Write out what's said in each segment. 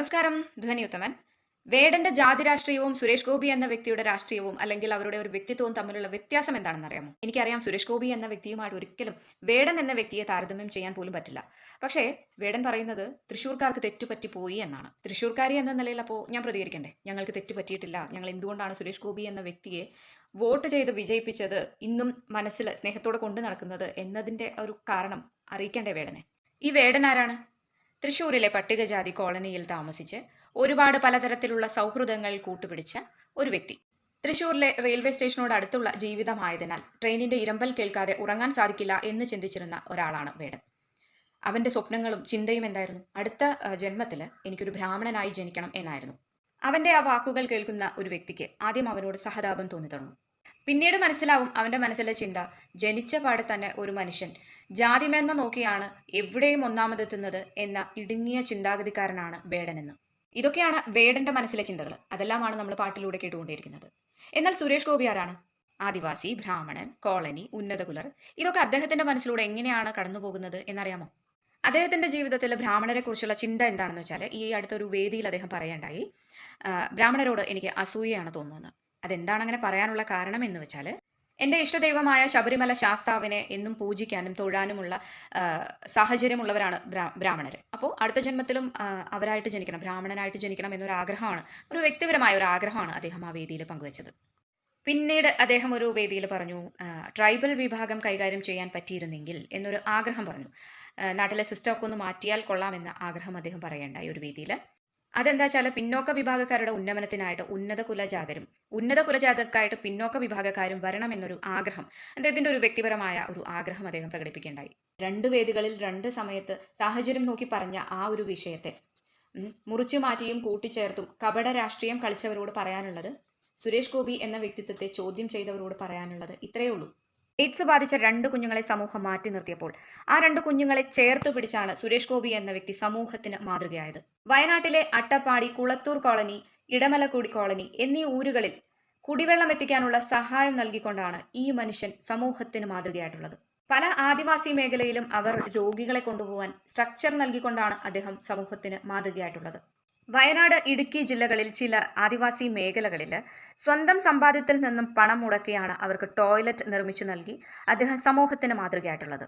നമസ്കാരം ധ്വനി ഉത്തമൻ. വേടന്റെ ജാതി രാഷ്ട്രീയവും സുരേഷ് ഗോപി എന്ന വ്യക്തിയുടെ രാഷ്ട്രീയവും അല്ലെങ്കിൽ അവരുടെ ഒരു വ്യക്തിത്വവും തമ്മിലുള്ള വ്യത്യാസം എന്താണെന്ന് അറിയാമോ? എനിക്കറിയാം സുരേഷ് ഗോപി എന്ന വ്യക്തിയുമായിട്ട് ഒരിക്കലും വേടൻ എന്ന വ്യക്തിയെ താരതമ്യം ചെയ്യാൻ പോലും പറ്റില്ല. പക്ഷേ വേടൻ പറയുന്നത് തൃശ്ശൂർക്കാർക്ക് തെറ്റുപറ്റി പോയി എന്നാണ്. തൃശ്ശൂർക്കാരി എന്ന നിലയിൽ അപ്പോൾ ഞാൻ പ്രതികരിക്കണ്ടേ? ഞങ്ങൾക്ക് തെറ്റുപറ്റിയിട്ടില്ല. ഞങ്ങൾ എന്തുകൊണ്ടാണ് സുരേഷ് ഗോപി എന്ന വ്യക്തിയെ വോട്ട് ചെയ്ത് വിജയിപ്പിച്ചത് ഇന്നും മനസ്സിൽ സ്നേഹത്തോടെ കൊണ്ടു നടക്കുന്നത് എന്നതിന്റെ ഒരു കാരണം അറിയിക്കണ്ടേ വേടനെ? ഈ വേടൻ ആരാണ്? തൃശ്ശൂരിലെ പട്ടികജാതി കോളനിയിൽ താമസിച്ച് ഒരുപാട് പലതരത്തിലുള്ള സൗഹൃദങ്ങൾ കൂട്ടുപിടിച്ച ഒരു വ്യക്തി. തൃശൂരിലെ റെയിൽവേ സ്റ്റേഷനോട് അടുത്തുള്ള ജീവിതമായതിനാൽ ട്രെയിനിന്റെ ഇരമ്പൽ കേൾക്കാതെ ഉറങ്ങാൻ സാധിക്കില്ല എന്ന് ചിന്തിച്ചിരുന്ന ഒരാളാണ് വേടൻ. അവന്റെ സ്വപ്നങ്ങളും ചിന്തയും എന്തായിരുന്നു? അടുത്ത ജന്മത്തിൽ എനിക്കൊരു ബ്രാഹ്മണനായി ജനിക്കണം എന്നായിരുന്നു. അവന്റെ ആ വാക്കുകൾ കേൾക്കുന്ന ഒരു വ്യക്തിക്ക് ആദ്യം അവനോട് സഹതാപം തോന്നി തുടങ്ങും. പിന്നീട് മനസ്സിലാവും അവന്റെ മനസ്സിലെ ചിന്ത. ജനിച്ച പാട് തന്നെ ഒരു മനുഷ്യൻ. ജാതിമേന്മ നോക്കിയാണ് എവിടെയും ഒന്നാമതെത്തുന്നത് എന്ന ഇടുങ്ങിയ ചിന്താഗതിക്കാരനാണ് വേടനെന്ന്. ഇതൊക്കെയാണ് വേടന്റെ മനസ്സിലെ ചിന്തകൾ അതെല്ലാമാണ് നമ്മൾ പാട്ടിലൂടെ കേട്ടുകൊണ്ടിരിക്കുന്നത്. എന്നാൽ സുരേഷ് ഗോപി ആരാണ്? ആദിവാസി ബ്രാഹ്മണൻ കോളനി ഉന്നതകുലർ. ഇതൊക്കെ അദ്ദേഹത്തിന്റെ മനസ്സിലൂടെ എങ്ങനെയാണ് കടന്നുപോകുന്നത് എന്നറിയാമോ? അദ്ദേഹത്തിന്റെ ജീവിതത്തിൽ ബ്രാഹ്മണരെ കുറിച്ചുള്ള ചിന്ത എന്താണെന്ന് വെച്ചാൽ ഈ അടുത്തൊരു വേദിയിൽ അദ്ദേഹം പറയണ്ടായി ബ്രാഹ്മണരോട് എനിക്ക് അസൂയയാണ് തോന്നുന്നത്. അതെന്താണ് അങ്ങനെ പറയാനുള്ള കാരണം എന്ന് വെച്ചാൽ എന്റെ ഇഷ്ടദൈവമായ ശബരിമല ശാസ്താവിനെ എന്നും പൂജിക്കാനും തൊഴാനുമുള്ള സാഹചര്യമുള്ളവരാണ് ബ്രാഹ്മണർ അപ്പോൾ അടുത്ത ജന്മത്തിലും അവരായിട്ട് ജനിക്കണം ബ്രാഹ്മണനായിട്ട് ജനിക്കണം എന്നൊരു ആഗ്രഹമാണ്. ഒരു വ്യക്തിപരമായ ഒരു ആഗ്രഹമാണ് അദ്ദേഹം ആ വേദിയിൽ പങ്കുവച്ചത്. പിന്നീട് അദ്ദേഹം ഒരു വേദിയിൽ പറഞ്ഞു ട്രൈബൽ വിഭാഗം കൈകാര്യം ചെയ്യാൻ പറ്റിയിരുന്നെങ്കിൽ എന്നൊരു ആഗ്രഹം പറഞ്ഞു. നാട്ടിലെ സിസ്റ്റമൊക്കെ ഒന്ന് മാറ്റിയാൽ കൊള്ളാമെന്ന ആഗ്രഹം അദ്ദേഹം പറയേണ്ടായി ഒരു വേദിയിൽ. അതെന്താ വെച്ചാൽ പിന്നോക്ക വിഭാഗക്കാരുടെ ഉന്നമനത്തിനായിട്ട് ഉന്നത കുലജാതരും ഉന്നത കുലജാതർക്കായിട്ട് പിന്നോക്ക വിഭാഗക്കാരും വരണമെന്നൊരു ആഗ്രഹം അദ്ദേഹത്തിന്റെ ഒരു വ്യക്തിപരമായ ഒരു ആഗ്രഹം അദ്ദേഹം പ്രകടിപ്പിക്കേണ്ടായി രണ്ട് വേദികളിൽ രണ്ട് സമയത്ത് സാഹചര്യം നോക്കി പറഞ്ഞ ആ ഒരു വിഷയത്തെ മുറിച്ചു മാറ്റിയും കൂട്ടിച്ചേർത്തും കപട രാഷ്ട്രീയം കളിച്ചവരോട് പറയാനുള്ളത് സുരേഷ് ഗോപി എന്ന വ്യക്തിത്വത്തെ ചോദ്യം ചെയ്തവരോട് പറയാനുള്ളത് ഇത്രയേ ഉള്ളൂ. എയ്ഡ്സ് ബാധിച്ച രണ്ട് കുഞ്ഞുങ്ങളെ സമൂഹം മാറ്റി നിർത്തിയപ്പോൾ ആ രണ്ട് കുഞ്ഞുങ്ങളെ ചേർത്ത് പിടിച്ചാണ് സുരേഷ് ഗോപി എന്ന വ്യക്തി സമൂഹത്തിന് മാതൃകയായത്. വയനാട്ടിലെ അട്ടപ്പാടി കുളത്തൂർ കോളനി ഇടമലക്കുടി കോളനി എന്നീ ഊരുകളിൽ കുടിവെള്ളം എത്തിക്കാനുള്ള സഹായം നൽകിക്കൊണ്ടാണ് ഈ മനുഷ്യൻ സമൂഹത്തിന് മാതൃകയായിട്ടുള്ളത്. പല ആദിവാസി മേഖലയിലും അവർ രോഗികളെ കൊണ്ടുപോകാൻ സ്ട്രക്ചർ നൽകിക്കൊണ്ടാണ് അദ്ദേഹം സമൂഹത്തിന് മാതൃകയായിട്ടുള്ളത്. വയനാട് ഇടുക്കി ജില്ലകളിൽ ചില ആദിവാസി മേഖലകളിൽ സ്വന്തം സമ്പാദ്യത്തിൽ നിന്നും പണം മുടക്കിയാണ് അവർക്ക് ടോയ്ലറ്റ് നിർമ്മിച്ചു നൽകി അദ്ദേഹം സമൂഹത്തിന് മാതൃകയായിട്ടുള്ളത്.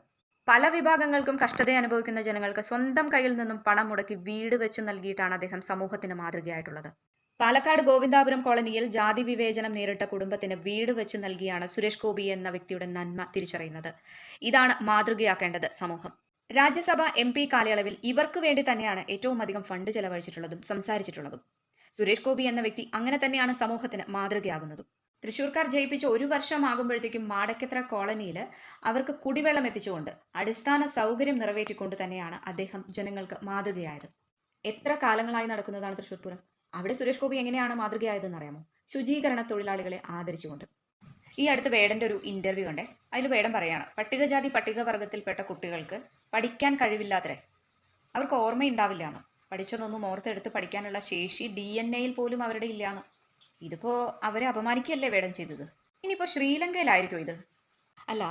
പല വിഭാഗങ്ങൾക്കും കഷ്ടത അനുഭവിക്കുന്ന ജനങ്ങൾക്ക് സ്വന്തം കയ്യിൽ നിന്നും പണം മുടക്കി വീട് വെച്ച് നൽകിയിട്ടാണ് അദ്ദേഹം സമൂഹത്തിന് മാതൃകയായിട്ടുള്ളത്. പാലക്കാട് ഗോവിന്ദാപുരം കോളനിയിൽ ജാതി വിവേചനം നേരിട്ട കുടുംബത്തിന് വീട് വെച്ച് നൽകിയാണ് സുരേഷ് ഗോപി എന്ന വ്യക്തിയുടെ നന്മ തിരിച്ചറിയുന്നത്. ഇതാണ് മാതൃകയാക്കേണ്ടത് സമൂഹം. രാജ്യസഭ എം പി കാലയളവിൽ ഇവർക്ക് വേണ്ടി തന്നെയാണ് ഏറ്റവും അധികം ഫണ്ട് ചെലവഴിച്ചിട്ടുള്ളതും സംസാരിച്ചിട്ടുള്ളതും. സുരേഷ് ഗോപി എന്ന വ്യക്തി അങ്ങനെ തന്നെയാണ് സമൂഹത്തിന് മാതൃകയാകുന്നതും. തൃശൂർക്കാർ ജയിപ്പിച്ച ഒരു വർഷമാകുമ്പോഴത്തേക്കും മാടക്കത്ര കോളനിയിൽ അവർക്ക് കുടിവെള്ളം എത്തിച്ചുകൊണ്ട് അടിസ്ഥാന സൗകര്യം നിറവേറ്റിക്കൊണ്ട് തന്നെയാണ് അദ്ദേഹം ജനങ്ങൾക്ക് മാതൃകയായത്. എത്ര കാലങ്ങളായി നടക്കുന്നതാണ് തൃശൂർ പൂരം? അവിടെ സുരേഷ് ഗോപി എങ്ങനെയാണ് മാതൃകയായതെന്ന് അറിയാമോ ശുചീകരണ തൊഴിലാളികളെ ആദരിച്ചുകൊണ്ട്. ഈ അടുത്ത് വേടന്റെ ഒരു ഇന്റർവ്യൂ ഉണ്ട് അതിൽ വേടൻ പറയാണ് പട്ടികജാതി പട്ടികവർഗത്തിൽപ്പെട്ട കുട്ടികൾക്ക് പഠിക്കാൻ കഴിവില്ലാത്തരെ അവർക്ക് ഓർമ്മയുണ്ടാവില്ല എന്ന്. പഠിച്ചതൊന്നും ഓർത്തെടുത്ത് പഠിക്കാനുള്ള ശേഷി ഡി എൻ എയിൽ പോലും അവരുടെ ഇല്ലയെന്ന് ഇതിപ്പോൾ അവരെ അപമാനിക്കുകയല്ലേ വേടൻ ചെയ്തത്? ഇനിയിപ്പോൾ ശ്രീലങ്കയിലായിരിക്കും ഇത്? അല്ല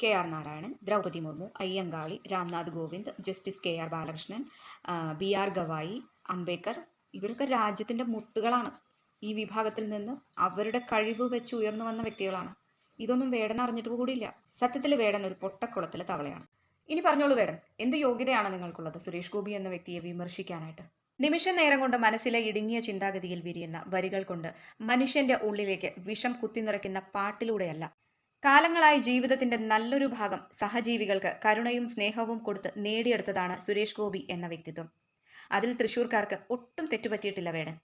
K R Narayanan Droupadi Murmu Ayyankali Ramnath Govind justice K R Balakrishnan B R Gavai Ambedkar ഇവരൊക്കെ രാജ്യത്തിന്റെ മുത്തുകളാണ്. ഈ വിഭാഗത്തിൽ നിന്ന് അവരുടെ കഴിവ് വെച്ച് ഉയർന്നു വന്ന വ്യക്തികളാണ്. ഇതൊന്നും വേടൻ അറിഞ്ഞിട്ട് കൂടിയില്ല. സത്യത്തിൽ വേടൻ ഒരു പൊട്ടക്കുളത്തിലെ തവളയാണ്. ഇനി പറഞ്ഞോളൂ വേടൻ എന്ത് യോഗ്യതയാണ് നിങ്ങൾക്കുള്ളത്? സുരേഷ് ഗോപി എന്ന വ്യക്തിയെ വിമർശിക്കാനായിട്ട്. നിമിഷ നേരം കൊണ്ട് മനസ്സിലെ ഇടുങ്ങിയ ചിന്താഗതിയിൽ വിരിയുന്ന വരികൾ കൊണ്ട് മനുഷ്യന്റെ ഉള്ളിലേക്ക് വിഷം കുത്തിനിറയ്ക്കുന്ന പാട്ടിലൂടെയല്ല. കാലങ്ങളായി ജീവിതത്തിന്റെ നല്ലൊരു ഭാഗം സഹജീവികൾക്ക് കരുണയും സ്നേഹവും കൊടുത്ത് നേടിയെടുത്തതാണ് സുരേഷ് ഗോപി എന്ന വ്യക്തിത്വം. അതിൽ തൃശൂർക്കാർക്ക് ഒട്ടും തെറ്റുപറ്റിയിട്ടില്ല വേടൻ.